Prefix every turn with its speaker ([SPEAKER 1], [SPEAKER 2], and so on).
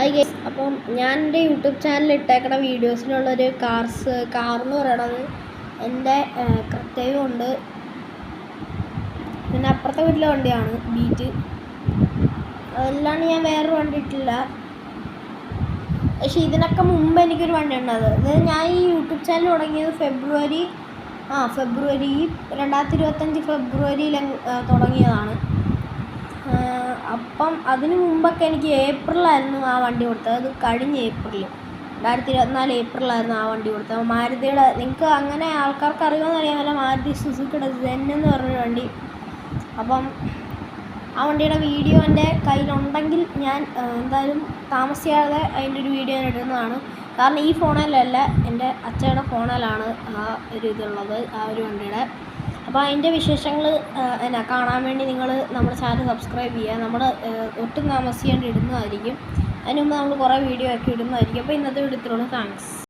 [SPEAKER 1] Hi guys അപ്പം ഞാൻ എന്റെ യൂട്യൂബ് ചാനലിൽ ഇട്ടേക്കണ വീഡിയോസിനുള്ളൊരു കാർസ് കാർ എന്ന് പറയണത് എന്റെ കൃത്യമുണ്ട് പിന്നെ അപ്പുറത്തെ വീട്ടിലെ വണ്ടിയാണ് ബീറ്റ്. അതല്ലാണ്ട് ഞാൻ വേറൊരു വണ്ടി ഇട്ടില്ല. പക്ഷേ ഇതിനൊക്കെ മുമ്പ് എനിക്കൊരു വണ്ടി ഉണ്ടായത്. അതായത് ഞാൻ ഈ യൂട്യൂബ് ചാനൽ തുടങ്ങിയത് ഫെബ്രുവരി ആ ഫെബ്രുവരി രണ്ടായിരത്തി ഇരുപത്തഞ്ച് ഫെബ്രുവരിയിൽ തുടങ്ങിയതാണ്. അപ്പം അതിന് മുമ്പൊക്കെ എനിക്ക് ഏപ്രിലായിരുന്നു ആ വണ്ടി കൊടുത്തത്. അത് കഴിഞ്ഞ ഏപ്രിൽ രണ്ടായിരത്തി ഇരുപത്തിനാല് ഏപ്രിലായിരുന്നു ആ വണ്ടി കൊടുത്തത്. മാരുതിയുടെ നിങ്ങൾക്ക് അങ്ങനെ ആൾക്കാർക്ക് അറിയുമെന്ന് അറിയാമല്ല മാരുതി സുസുക്കിയുടെ സെൻ എന്ന് പറഞ്ഞൊരു വണ്ടി. അപ്പം ആ വണ്ടിയുടെ വീഡിയോ എന്റെ കയ്യിലുണ്ടെങ്കിൽ ഞാൻ എന്തായാലും താമസിയാതെ അതിന്റെ ഒരു വീഡിയോ ഞാൻ ഇടുന്നതാണ്. കാരണം ഈ ഫോണിലല്ല എന്റെ അച്ഛയുടെ ഫോണിലാണ് ആ ഒരു ഇതുള്ളത് ആ ഒരു വണ്ടിയുടെ. അപ്പോൾ അതിന്റെ വിശേഷങ്ങൾ എന്നാ കാണാൻ വേണ്ടി നിങ്ങൾ നമ്മുടെ ചാനൽ സബ്സ്ക്രൈബ് ചെയ്യുക. നമ്മൾ ഒട്ടും താമസിയാണ്ട് ഇടുന്നതായിരിക്കും. അതിന് മുമ്പ് നമ്മൾ കുറേ വീഡിയോ ഒക്കെ ഇടുന്നതായിരിക്കും. അപ്പോൾ ഇന്നത്തെ വീഡിയോ ഇത്രയുള്ളൂ താങ്ക്സ്